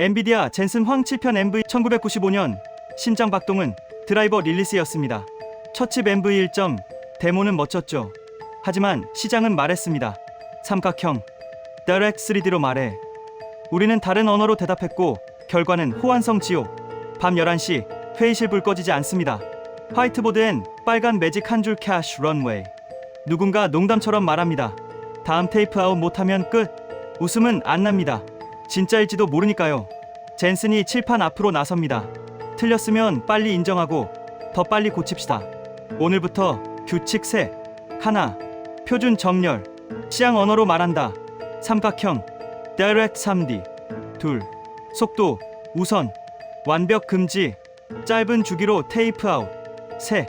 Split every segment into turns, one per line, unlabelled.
엔비디아 젠슨 황 7편 MV 1995년 심장 박동은 드라이버 릴리스였습니다. 첫칩 MV 1점 데모는 멋졌죠. 하지만 시장은 말했습니다. 삼각형 Direct 3D로 말해. 우리는 다른 언어로 대답했고 결과는 호환성 지옥. 밤 11시 회의실 불 꺼지지 않습니다. 화이트보드엔 빨간 매직 한 줄 캐시 런웨이. 누군가 농담처럼 말합니다. 다음 테이프 아웃 못하면 끝. 웃음은 안 납니다. 진짜일지도 모르니까요. 젠슨이 칠판 앞으로 나섭니다. 틀렸으면 빨리 인정하고 더 빨리 고칩시다. 오늘부터 규칙 세 하나 표준 정렬 시향 언어로 말한다. 삼각형 Direct 3D 둘 속도 우선 완벽 금지 짧은 주기로 테이프 아웃 세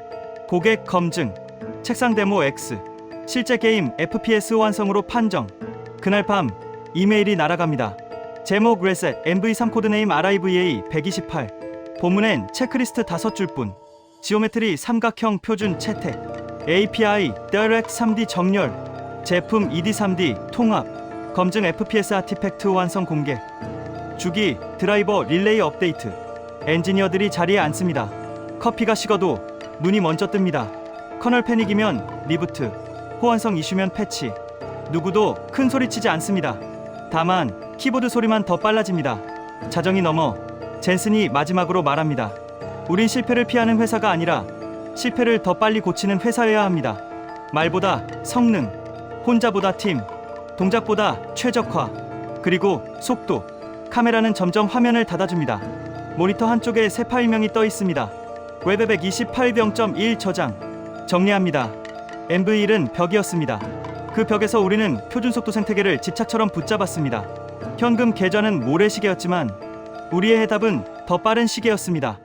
고객 검증 책상 데모 X 실제 게임 FPS 완성으로 판정 그날 밤 이메일이 날아갑니다. 제목 레셋 MV3 코드네임 RIVA 128 본문엔 체크리스트 다섯 줄뿐. 지오메트리 삼각형 표준 채택. API Direct 3D 정렬. 제품 ED3D 통합. 검증 FPS 아티팩트 완성 공개. 주기 드라이버 릴레이 업데이트. 엔지니어들이 자리에 앉습니다. 커피가 식어도 눈이 먼저 뜹니다. 커널 패닉이면 리부트. 호환성 이슈면 패치. 누구도 큰 소리 치지 않습니다. 다만 키보드 소리만 더 빨라집니다. 자정이 넘어 젠슨이 마지막으로 말합니다. 우린 실패를 피하는 회사가 아니라 실패를 더 빨리 고치는 회사여야 합니다. 말보다 성능, 혼자보다 팀, 동작보다 최적화, 그리고 속도. 카메라는 점점 화면을 닫아줍니다. 모니터 한쪽에 새 파일명이 떠 있습니다. 웹에백 28.1 저장. 정리합니다. MV1은 벽이었습니다. 그 벽에서 우리는 표준 속도 생태계를 집착처럼 붙잡았습니다. 현금 계좌는 모래시계였지만 우리의 해답은 더 빠른 시계였습니다.